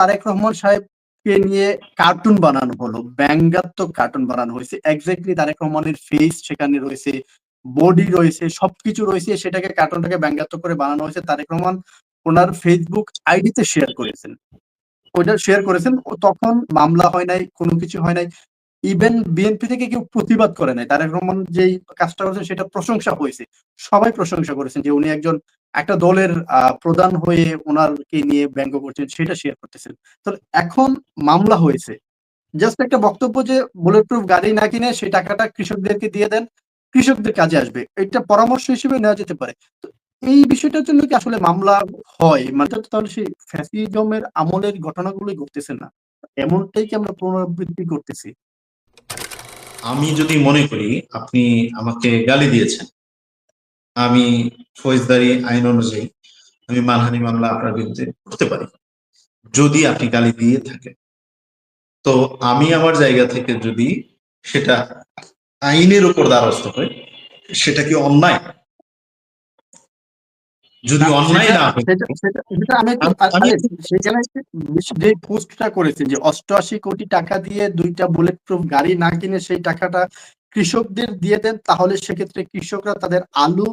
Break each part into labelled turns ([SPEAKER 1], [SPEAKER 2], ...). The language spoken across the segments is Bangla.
[SPEAKER 1] তারেক রহমান সাহেবকে নিয়ে কার্টুন বানানো হলো। ব্যঙ্গাত্মক কার্টুন বানানো হয়েছে। এক্স্যাক্টলি তারেক রহমানের ফেস সেখানে রয়েছে বডি রয়েছে, সবকিছু রয়েছে, সেটাকে কার্টুনটাকে ব্যঙ্গাত্মক করে বানানো হয়েছে। তারেক রহমান ওনার ফেসবুক আইডিতে শেয়ার করেছেন। ওইটা শেয়ার করেছেন। তখন মামলা হয় নাই, কোনো কিছু হয় নাই। ইভেন বিএনপি থেকে কেউ প্রতিবাদ করে নাই। তারেক রহমান যেই কাজটা করেছেন সেটা প্রশংসা হয়েছে। সবাই প্রশংসা করেছেন যে উনি একজন, একটা দলের প্রধান হয়ে ওনারকে নিয়ে ব্যঙ্গ করছেন, সেটা শেয়ার করতেছেন। তো এখন মামলা হয়েছে। জাস্ট একটা বক্তব্য যে বুলেট প্রুফ গাড়ি না কিনে সেই টাকাটা কৃষকদেরকে দিয়ে দেন, কৃষকদের কাজে আসবে। এটা পরামর্শ হিসেবে নেওয়া যেতে পারে। তো এই বিষয়টার জন্য কি আসলে মামলা হয়? মানে তাহলে সেই ফ্যাসিজমের আমলের ঘটনাগুলোই ঘটতেছে না। এমনটাই কি আমরা পুনরাবৃত্তি করতেছি?
[SPEAKER 2] আমি যদি মনে করি আপনি আমাকে গালি দিয়েছেন, আমি ফৌজদারি আইন অনুযায়ী আমি মানহানি মামলা আপনার বিরুদ্ধে করতে পারি। যদি আপনি গালি দিয়ে থাকেন, তো আমি আমার জায়গা থেকে যদি সেটা আইনের উপর দ্বারস্থ হয় সেটা কি অন্যায়? যদি অন্যায় না
[SPEAKER 1] যে পোস্টটা করেছেন যে অষ্টআশি কোটি টাকা দিয়ে দুইটা বুলেট প্রুফ গাড়ি না কিনে সেই টাকাটা কৃষকদের দিয়ে দেন তাহলে সেক্ষেত্রে কৃষকরা তাদের আলু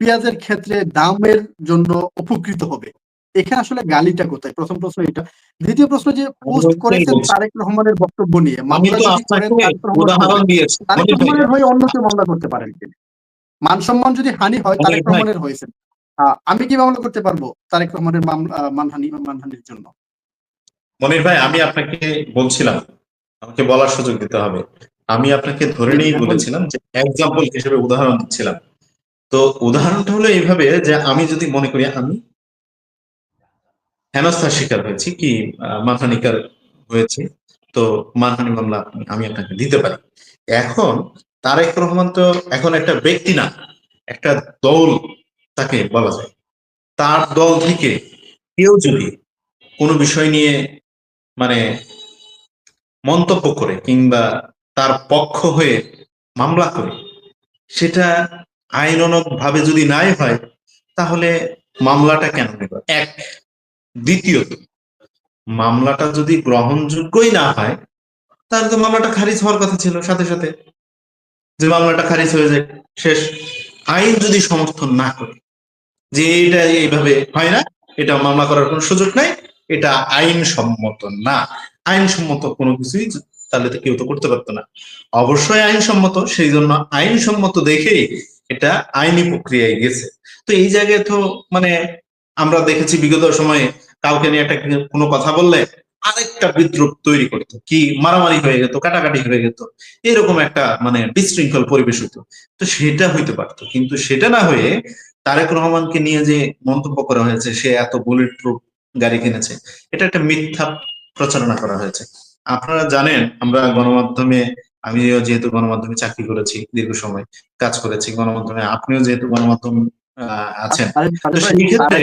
[SPEAKER 1] পেঁয়াজের ক্ষেত্রে দামের জন্য উপকৃত হবে। এখানে আসলে গালিটা কোথায়? প্রথম প্রশ্ন এটা। দ্বিতীয় প্রশ্ন যে পোস্ট করেছেন তারেক রহমানের বক্তব্য নিয়ে। তারেক রহমানের হয়ে অন্য কেউ মামলা করতে পারেন মান সম্মান যদি হানি হয় তারেক রহমানের হয়েছে আহ, আমি কি মামলা করতে পারব? তারেক রহমানের মামলা মানহানি মানহানির জন্য।
[SPEAKER 2] মনির ভাই আমি আপনাকে বলছিলাম আমাকে বলার সুযোগ দিতে হবে। আমি আপনাকে ধরে
[SPEAKER 1] হ্যাঁ,
[SPEAKER 2] বলেছিলাম যে এক্সাম্পল হিসেবে উদাহরণ দিচ্ছিলাম। তো উদাহরণটা হলো এইভাবে যে আমি যদি মনে করি আমি হেনস্থার শিকার হয়েছি কি মানহানিকার হয়েছে তো মানহানি মামলা আমি আপনাকে দিতে পারি। এখন তারেক রহমান তো এখন একটা ব্যক্তি না একটা দল তাকে বলা যায়। তার দল থেকে কেউ যদি কোনো বিষয় নিয়ে মানে মন্তব্য করে কিংবা তার পক্ষ হয়ে মামলা করে, সেটা আইনানক ভাবে যদি নাই হয়, তাহলে মামলাটা কেন নেব? এক। দ্বিতীয়ত, মামলাটা যদি গ্রহণযোগ্যই না হয়, তাহলে তো মামলাটা খারিজ হওয়ার কথা ছিল সাথে সাথে। যে মামলাটা খারিজ হয়ে যায়, শেষ। আইন যদি সমর্থন না করে যে এটা এইভাবে হয় না, এটা মামলা করার কোনো সুযোগ নাই, এটা আইন সম্মত না। আইনসম্মত কোনো কিছুই তাহলে তো কেউ তো করতে পারতো না। অবশ্যই আইনসম্মত সেই জন্য আইনসম্মত দেখেই এটা আইনি প্রক্রিয়ায় গেছে। তো এই জায়গায় তো মানে আমরা দেখেছি বিগত সময়ে কাউকে নিয়ে একটা কোনো কথা বললে আরেকটা বিদ্রুপ তৈরি করতো। কি মারামারি হয়ে যেত কাটাকাটি হয়ে যেত এরকম একটা মানে বিশৃঙ্খল পরিবেশ হতো তো সেটা হইতে পারতো, কিন্তু সেটা না হয়ে তারেক রহমানকে নিয়ে যে মন্তব্য করা হয়েছে সে এত বুলেট প্রুফ গাড়ি কিনেছে এটা একটা মিথ্যা প্রচারণা করা হয়েছে। আপনারা জানেন আমরা গণমাধ্যমে আমিও যেহেতু গণমাধ্যমে চাকরি করেছি দীর্ঘ সময় কাজ করেছি গণমাধ্যমে আপনিও যেহেতু গণমাধ্যম আহ, আছেন।
[SPEAKER 1] তারেক
[SPEAKER 2] তো সেই ক্ষেত্রে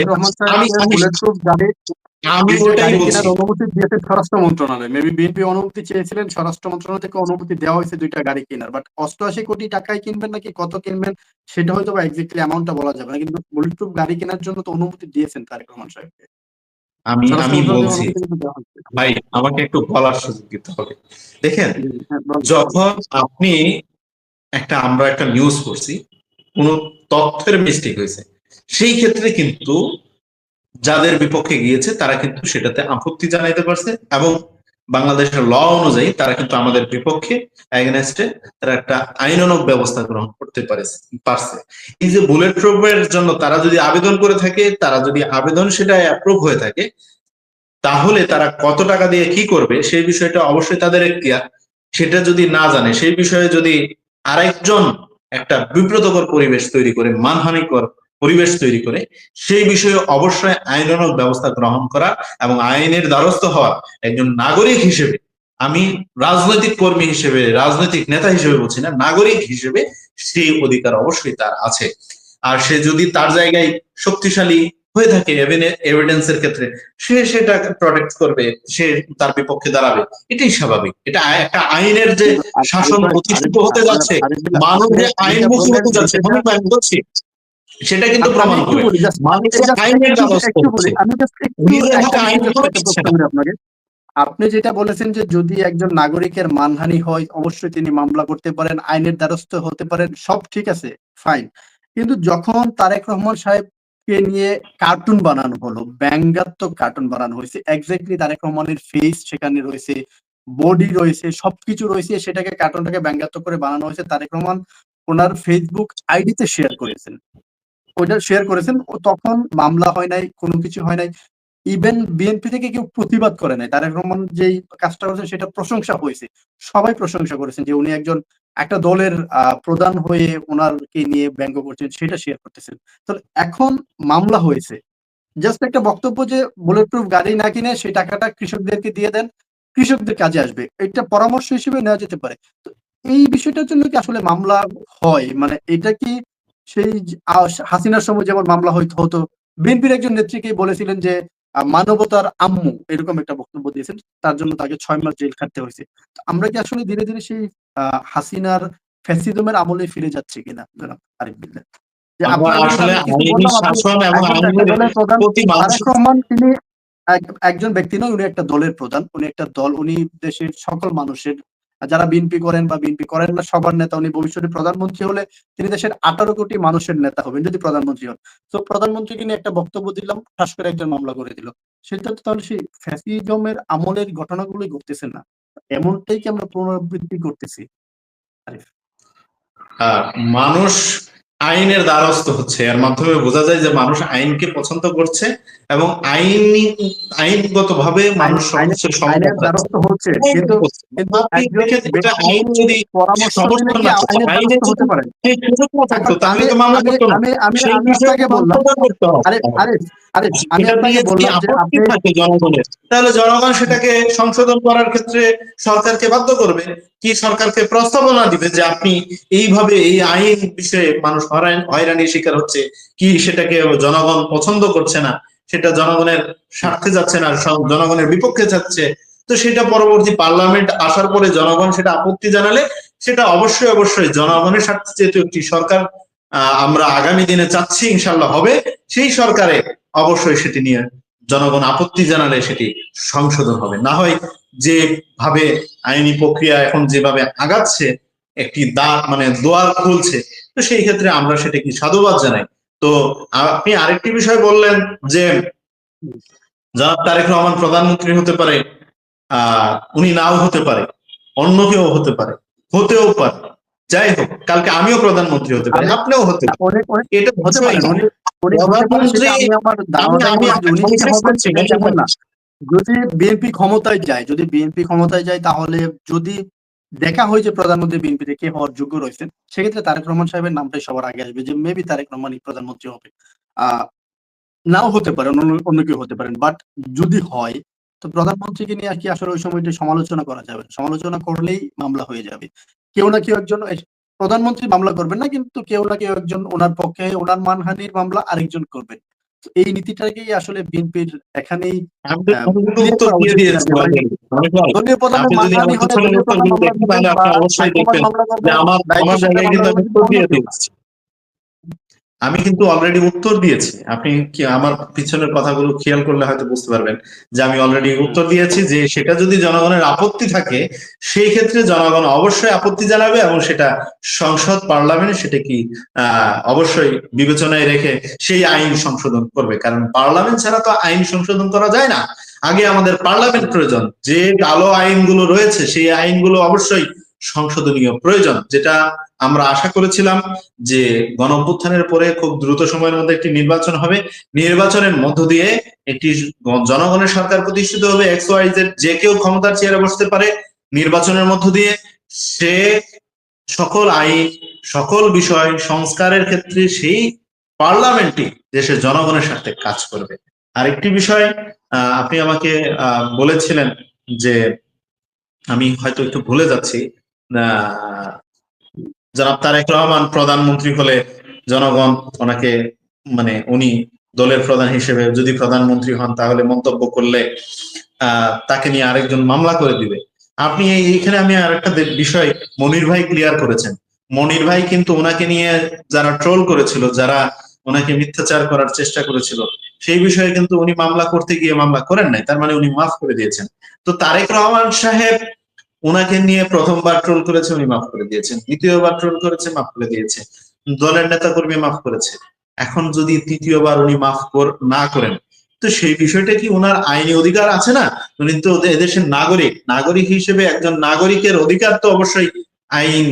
[SPEAKER 2] আমি- ওটাই বলছি
[SPEAKER 1] অনুমতি দিয়েছে স্বরাষ্ট্র মন্ত্রণালয়। মেবি বিএনপি অনুমতি চেয়েছিলেন স্বরাষ্ট্র মন্ত্রণালয় থেকে অনুমতি দেওয়া হয়েছে দুইটা গাড়ি কেনার। বাট অষ্টআশি কোটি টাকায় কিনবেন নাকি কত কিনবেন সেটা হয়তো বা এক্স্যাক্টলি অ্যামাউন্টটা বলা যাবে না। কিন্তু বুলেট প্রুফ গাড়ি কেনার জন্য তো অনুমতি দিয়েছেন তারেক রহমান সাহেবকে।
[SPEAKER 2] আমি আমি বলছি। ভাই আমাকে একটু বলার সুযোগ দিতে হবে। দেখেন
[SPEAKER 1] হ্যাঁ,
[SPEAKER 2] যখন আপনি একটা আমরা একটা নিউজ করছি কোন তথ্যের মিস্টেক হয়েছে। সেই ক্ষেত্রে কিন্তু যাদের বিপক্ষে গিয়েছে, তারা কিন্তু সেটাতে আপত্তি জানাইতে পারছে এবং বাংলাদেশের ল অনুযায়ী তারা কিন্তু আমাদের বিপক্ষে এগেনস্টে তারা একটা আইনানুগ ব্যবস্থা গ্রহণ করতে পারে পারছে। এই যে বুলেট প্রুফের জন্য তারা যদি আবেদন করে থাকে, তারা যদি আবেদন সেটা অ্যাপ্রুভ হয়ে থাকে, তাহলে তারা কত টাকা দিয়ে কি করবে, সেই বিষয়টা অবশ্যই তাদের এখতিয়ার। সেটা যদি না জানে, সেই বিষয়ে যদি আরেকজন একটা বিব্রতকর পরিবেশ তৈরি করে, মানহানিকর পরিবেশ তৈরি করে সেই বিষয়ে অবশ্যই আইনানুগ ব্যবস্থা গ্রহণ করা এবং আইনের দ্বারস্থ হওয়া একজন নাগরিক হিসেবে আমি রাজনৈতিক কর্মী হিসেবে রাজনৈতিক নেতা হিসেবে বলছি না নাগরিক হিসেবে সেই অধিকার অবশ্যই তার আছে। আর সে যদি তার জায়গায় শক্তিশালী হয়ে থাকে এভিডেন্সের ক্ষেত্রে সে সেটা প্রোটেক্ট করবে সে তার বিপক্ষে দাঁড়াবে এটাই স্বাভাবিক। এটা একটা আইনের যে শাসন প্রতিষ্ঠিত হতে যাচ্ছে মানুষ যে আইনমুখী হতে যাচ্ছে আমি বলছি সেটা কিন্তু প্রমাণ করে
[SPEAKER 1] আপনাকে। আপনি যেটা বলেছেন যে যদি একজন নাগরিকের মানহানি হয় অবশ্যই তিনি মামলা করতে পারেন আইনের দ্বারস্থ হতে পারেন সব ঠিক আছে ফাইন কিন্তু যখন তারেক রহমান সাহেবকে নিয়ে কার্টুন বানানো হলো ব্যঙ্গাত্মক কার্টুন বানানো হয়েছে এক্স্যাক্টলি তারেক রহমানের ফেস সেখানে রয়েছে বডি রয়েছে সবকিছু রয়েছে সেটাকে কার্টুনটাকে ব্যঙ্গাত্মক করে বানানো হয়েছে তারেক রহমান ওনার ফেসবুক আইডিতে শেয়ার করেছেন। ওইটা শেয়ার করেছেন তখন মামলা হয় নাই, কোনো কিছু হয় নাই। ইভেন বিএনপি থেকে কেউ প্রতিবাদ করে নাই। তারেক রহমান যেই কাজটা করেছেন, সেটা প্রশংসা হয়েছে। সবাই প্রশংসা করেছেন যে উনি একজন, একটা দলের প্রধান হয়ে ওনারকে নিয়ে ব্যঙ্গ করছেন, সেটা শেয়ার করতেছেন। তো এখন মামলা হয়েছে। জাস্ট একটা বক্তব্য যে বুলেট প্রুফ গাড়ি না কিনে সেই টাকাটা কৃষকদেরকে দিয়ে দেন, কৃষকদের কাজে আসবে। এটা পরামর্শ হিসেবে নেওয়া যেতে পারে। তো এই বিষয়টার জন্য কি আসলে মামলা হয়? মানে এটা কি সেই হাসিনার সময় যেমন মামলা হইতো হতো বিএনপির একজন নেত্রীকে বলেছিলেন যে মানবতার আম্মু এরকম একটা বক্তব্য দিয়েছেন তার জন্য তাকে ছয় মাস জেল খাটতে হয়েছে। আমরা কি আসলে ধীরে ধীরে সেই হাসিনার ফ্যাসিজমের আমলে ফিরে যাচ্ছে কিনা জনাব আরিফ এক- একজন ব্যক্তি নয় উনি একটা দলের প্রধান উনি একটা দল উনি দেশের সকল মানুষের যারা বিএনপি করেন বা বিএনপি করেন না, সবার নেতা উনি ভবিষ্যতে প্রধানমন্ত্রী হলে তিনি দেশের আঠারো কোটি মানুষের নেতা হবেন যদি প্রধানমন্ত্রী হন। তো প্রধানমন্ত্রীকে নিয়ে একটা বক্তব্য দিলাম ঠাস করে একজন মামলা করে দিল। সেটা তো তাহলে সেই ফ্যাসিজমের আমলের ঘটনাগুলোই ঘটতেছে না। এমনটাই কি আমরা পুনরাবৃত্তি করতেছি?
[SPEAKER 2] মানুষ আইনের দ্বারস্থ হচ্ছে। এর মাধ্যমে বোঝা যায় যে মানুষ আইনকে পছন্দ করছে এবং আইনি আইনগত ভাবে মানুষ
[SPEAKER 1] হচ্ছে কিন্তু
[SPEAKER 2] আইন যদি
[SPEAKER 1] দ্বারস্থ হতে পারে?
[SPEAKER 2] তাহলে তো মামলা
[SPEAKER 1] আমি আমি আমি
[SPEAKER 2] সেই
[SPEAKER 1] আমি
[SPEAKER 2] বিষয়ে
[SPEAKER 1] আপনাকে বললাম
[SPEAKER 2] মন্তব্য করতে হবে।
[SPEAKER 1] আরে আরে আরে আমি আপনাকে বললাম যে আপনি
[SPEAKER 2] জনগণের তাহলে জনগণ সেটাকে সংশোধন করার ক্ষেত্রে সরকারকে বাধ্য করবে। কি সরকারকে প্রস্তাবনা দিবে যে আপনি এইভাবে এই আইন বিষয়ে মানুষ হয়রান- হয়রানির শিকার হচ্ছে কি সেটাকে জনগণ পছন্দ করছে না? সেটা জনগণের স্বার্থে যাচ্ছে না জনগণের বিপক্ষে যাচ্ছে। তো সেটা পরবর্তী পার্লামেন্ট আসার পরে জনগণ সেটা আপত্তি জানালে সেটা অবশ্যই অবশ্যই জনগণের স্বার্থে যেহেতু একটি সরকার আমরা আগামী দিনে চাচ্ছি ইনশাল্লাহ হবে, সেই সরকারে অবশ্যই সেটি নিয়ে জনগণ আপত্তি জানালে সেটি সংশোধন হবে। না হয় যেভাবে আইনি প্রক্রিয়া এখন যেভাবে আগাচ্ছে, একটি দ্বার মানে দোয়ার খুলছে, তো সেই ক্ষেত্রে আমরা সেটাকে সাধুবাদ জানাই। তো আপনি আরেকটি বিষয় বললেন যে জনাব তারেক রহমান প্রধানমন্ত্রী হতে পারে আহ উনি নাও হতে পারে অন্য কেউ হতে পারে হতেও পারে। যাই হোক কালকে আমিও প্রধানমন্ত্রী হতে পারি আপনিও হতে পারেন। এটা না।
[SPEAKER 1] যদি বিএনপি ক্ষমতায় যায় যদি বিএনপি ক্ষমতায় যায় তাহলে যদি দেখা হয় যে প্রধানমন্ত্রী বিএনপিতে কে হওয়ার যোগ্য রয়েছেন, সেক্ষেত্রে তারেক রহমান সাহেবের নামটাই সবার আগে আসবে যে মেবি তারেক রহমানই প্রধানমন্ত্রী হবে। আহ নাও হতে পারে, অন্য কেউ হতে পারেন বাট যদি হয়, তো প্রধানমন্ত্রীকে নিয়ে আর কি আসলে ওই সময়টা সমালোচনা করা যাবে সমালোচনা করলেই মামলা হয়ে যাবে। কেউ না কেউ একজন প্রধানমন্ত্রী মামলা করবেন না, কিন্তু কেউ না কেউ একজন ওনার পক্ষে, ওনার মানহানির মামলা আরেকজন করবেন। এই নীতিটাকেই আসলে বিএনপির এখানেই
[SPEAKER 2] আমার জায়গায় কিন্তু আমি দিয়ে আমি কিন্তু অলরেডি উত্তর দিয়েছি। আপনি কি আমার পিছনের কথাগুলো খেয়াল করলে হয়তো বুঝতে পারবেন যে আমি অলরেডি উত্তর দিয়েছি যে সেটা যদি জনগণের আপত্তি থাকে সেই ক্ষেত্রে জনগণ অবশ্যই আপত্তি জানাবে এবং সেটা সংসদ পার্লামেন্ট সেটা কি আহ অবশ্যই বিবেচনায় রেখে সেই আইন সংশোধন করবে। কারণ পার্লামেন্ট ছাড়া তো আইন সংশোধন করা যায় না। আগে আমাদের পার্লামেন্ট প্রয়োজন। যে কালো আইনগুলো রয়েছে সেই আইনগুলো অবশ্যই সংশোধনীয় প্রয়োজন, যেটা আমরা আশা করেছিলাম যে গণ পরে খুব দ্রুত সময়ের মধ্যে একটি নির্বাচন হবে। নির্বাচনের মধ্য দিয়ে একটি জনগণের সরকার প্রতিষ্ঠিত হবে এক্স ওয়াই যে কেউ ক্ষমতার চেয়ারে বসতে পারে। নির্বাচনের মধ্য দিয়ে সে সকল আইন, সকল বিষয় সংস্কারের ক্ষেত্রে সেই পার্লামেন্টই দেশের জনগণের সাথে কাজ করবে। আরেকটি বিষয় আপনি আমাকে বলেছিলেন যে আমি হয়তো একটু ভুলে যাচ্ছি। জনাব তারেক রহমান প্রধানমন্ত্রী হলে জনগণ ওনাকে মানে উনি দলের প্রধান হিসেবে যদি প্রধানমন্ত্রী হন, তাহলে মন্তব্য করলে তাকে নিয়ে আরেকজন মামলা করে দিবে। আপনি এইখানে আমি আরেকটা বিষয় মনির ভাই ক্লিয়ার করেছেন। মনির ভাই কিন্তু ওনাকে নিয়ে যারা ট্রোল করেছিল, যারা ওনাকে মিথ্যাচার করার চেষ্টা করেছিল, সেই বিষয়ে কিন্তু উনি মামলা করতে গিয়ে মামলা করেন নাই। তার মানে উনি মাফ করে দিয়েছেন। তো তারেক রহমান সাহেব ওনাকে নিয়ে প্রথমবার ট্রোল করেছে উনি মাফ করে দিয়েছেন। দ্বিতীয়বার ট্রোল করেছে, মাফ করে দিয়েছে দলের নেতা কর্মী মাফ করেছে। এখন যদি তৃতীয়বার উনি মাফ না করেন, তো সেই বিষয়টা কি ওনার আইনি অধিকার আছে না? উনি তো এদেশের নাগরিক। নাগরিক হিসেবে একজন নাগরিকের অধিকার তো অবশ্যই আইন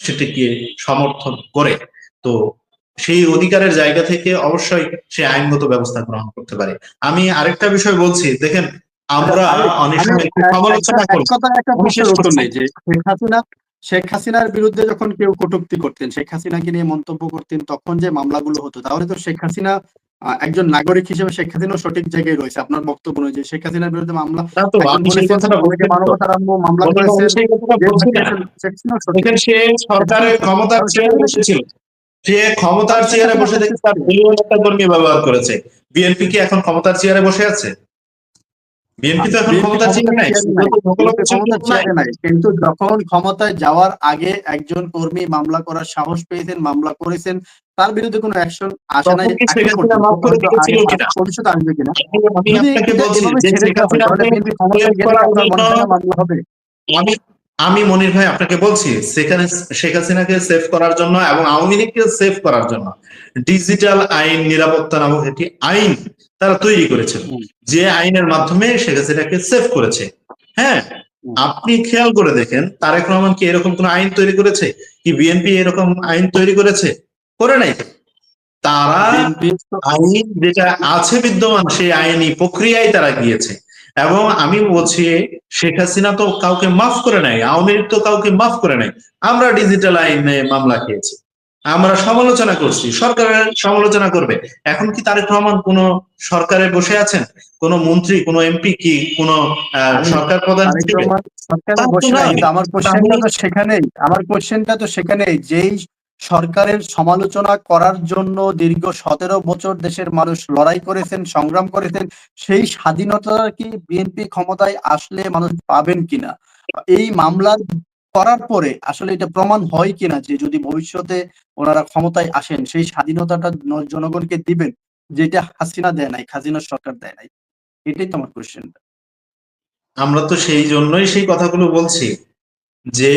[SPEAKER 2] সেটাকে সমর্থন করে। তো সেই অধিকারের জায়গা থেকে অবশ্যই সে আইনগত ব্যবস্থা গ্রহণ করতে পারে। আমি আরেকটা বিষয় বলছি, দেখেন আমরা অনেক সময় সমালোচনা করি।
[SPEAKER 1] উত্তর নেই যে শেখ হাসিনা শেখ হাসিনার বিরুদ্ধে যখন কেউ কটূক্তি করতেন শেখ হাসিনাকে নিয়ে মন্তব্য করতেন তখন যে মামলাগুলো হতো তাহলে তো শেখ হাসিনা একজন নাগরিক হিসেবে শেখ হাসিনাও সঠিক জায়গায় রয়েছে। আপনার বক্তব্য অনুযায়ী শেখ হাসিনার বিরুদ্ধে মামলা
[SPEAKER 2] সে সরকারের ক্ষমতার চেয়ারে বসেছিল। সে ক্ষমতার চেয়ারে বসে থেকে তার দলীয় নেতা কর্মী ব্যবহার করেছে। বিএনপি কি এখন ক্ষমতার চেয়ারে বসে আছে? বিএনপি তো এখন ক্ষমতা চেয়ে নাই।
[SPEAKER 1] কিন্তু যখন ক্ষমতায় যাওয়ার আগে একজন কর্মী মামলা করার সাহস পেয়েছেন মামলা করেছেন তার বিরুদ্ধে কোনো অ্যাকশন আসে নাই? ভবিষ্যতে আসবে কিনা
[SPEAKER 2] আমি আপনাকে বলছি যে
[SPEAKER 1] মামলা হবে।
[SPEAKER 2] আমি মনির ভাই আপনাকে বলছি সেখানে শেখ হাসিনাকে সেভ করার জন্য এবং আওয়ামী লীগকে সেভ করার জন্য ডিজিটাল আইন নিরাপত্তা নামক একটি আইন তারা তৈরি
[SPEAKER 1] করেছে
[SPEAKER 2] যে আইনের মাধ্যমে শেখ হাসিনাকে সেভ করেছে। হ্যাঁ আপনি খেয়াল করে দেখেন তারেক রহমান কি এরকম কোন আইন তৈরি করেছে? কি বিএনপি এরকম আইন তৈরি করেছে? করে নাই? তারা আইন যেটা আছে বিদ্যমান সেই আইনি প্রক্রিয়ায় তারা গিয়েছে। এবং আমি বলছি শেখ হাসিনা তো কাউকে মাফ করে নাই আওয়ামী লীগ তো কাউকে মাফ করে নাই। আমরা ডিজিটাল আইনে মামলা খেয়েছি। আমরা সমালোচনা করছি সরকারের সমালোচনা করবে। এখন কি তারেক রহমান কোন সরকারে বসে আছেন? কোন মন্ত্রী কোন এমপি কি কোন সরকার প্রধান
[SPEAKER 1] আমার কোশ্চেনটা তো সেখানেই আমার কোশ্চেনটা তো সেখানেই যেই সরকারের সমালোচনা করার জন্য দীর্ঘ সতেরো বছর দেশের মানুষ লড়াই করেছেন, সংগ্রাম করেছেন, সেই স্বাধীনতা কি বিএনপি ক্ষমতায় আসলে মানুষ পাবেন কিনা? এই মামলা করার পরে আসলে এটা প্রমাণ হয় কিনা যে যদি ভবিষ্যতে ওনারা ক্ষমতায় আসেন, সেই স্বাধীনতাটা জনগণকে দিবেন, যেটা হাসিনা দেয় নাই, খাজিনা সরকার দেয় নাই? এটাই তো আমার
[SPEAKER 2] আমরা তো সেই জন্যই সেই কথাগুলো বলছি যে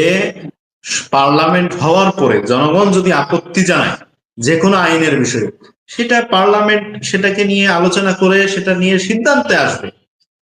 [SPEAKER 2] পার্লামেন্ট হওয়ার পরে জনগণ যদি আপত্তি জানায় যে কোনো আইনের বিষয়ে, সেটা পার্লামেন্ট সেটাকে নিয়ে আলোচনা করে, সেটা নিয়ে সিদ্ধান্তে আসবে।